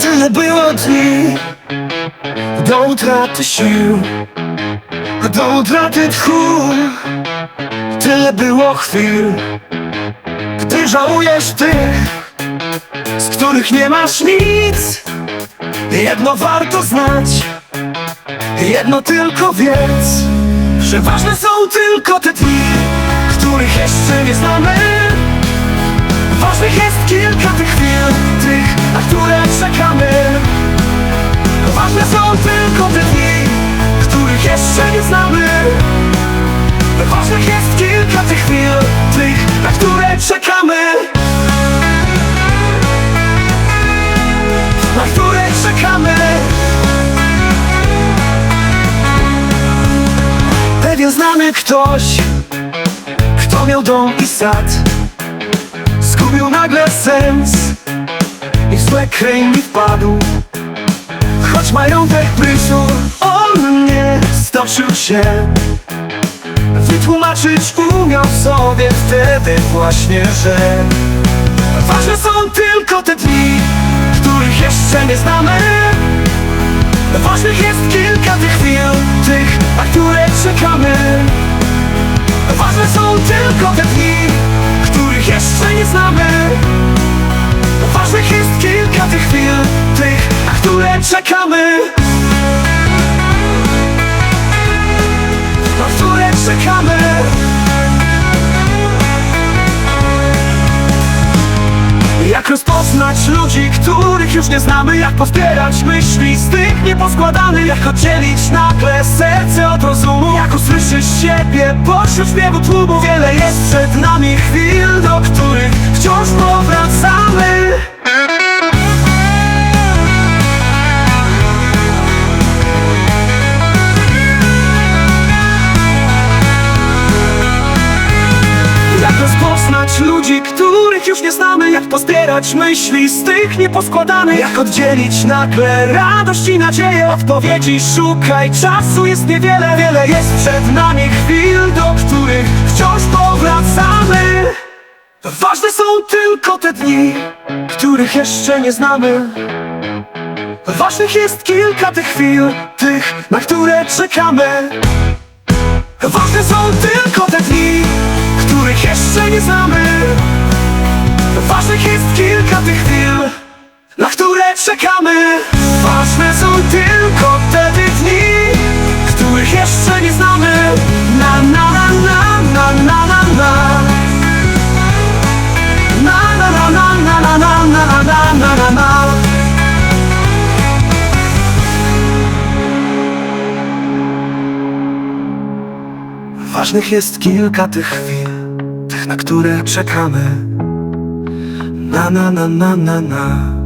Tyle było dni. Do utraty sił. Do utraty tchu. Tyle było chwil. Gdy żałujesz tych Z których nie masz nic. Jedno warto znać. Jedno tylko wiedz Że ważne są tylko te dni Których jeszcze nie znamy Ważnych jest kilka tych chwil Tych, na które czekamy. Ważne są tylko te dni Których jeszcze nie znamy. Ważnych jest kilka tych chwil Tych, na które czekamy. Na które czekamy. Pewien znany ktoś Kto miał dom i sad Zgubił nagle sens. I w złe kręgi wpadł. Choć majątek prysł On nie stoczył się. Wytłumaczyć umiał sobie wtedy właśnie, że Ważne są tylko te dni Których jeszcze nie znamy. Ważnych jest kilka tych chwil czekamy. Na które czekamy. Jak rozpoznać ludzi, których już nie znamy? Jak powspierać myśli z tych nieposkładanych? Jak oddzielić nagle serce od rozumu? Jak usłyszeć siebie pośród śpiewu tłumu? Wiele jest przed nami chwil, do których wciąż powracamy rozpoznać ludzi, których już nie znamy. Jak pozbierać myśli z tych nieposkładanych? Jak oddzielić nagle radość i nadzieję? Odpowiedzi szukaj, czasu jest niewiele Wiele jest przed nami chwil, do których wciąż powracamy. Ważne są tylko te dni, których jeszcze nie znamy. Ważnych jest kilka tych chwil, tych, na które czekamy jeszcze nie znamy Ważnych jest kilka tych chwil, na które czekamy Ważne są tylko te dni, których jeszcze nie znamy Na na na na na na na na Na na na na na na na na na na na na Ważnych jest kilka tych chwil, na które czekamy. Na na na na na na.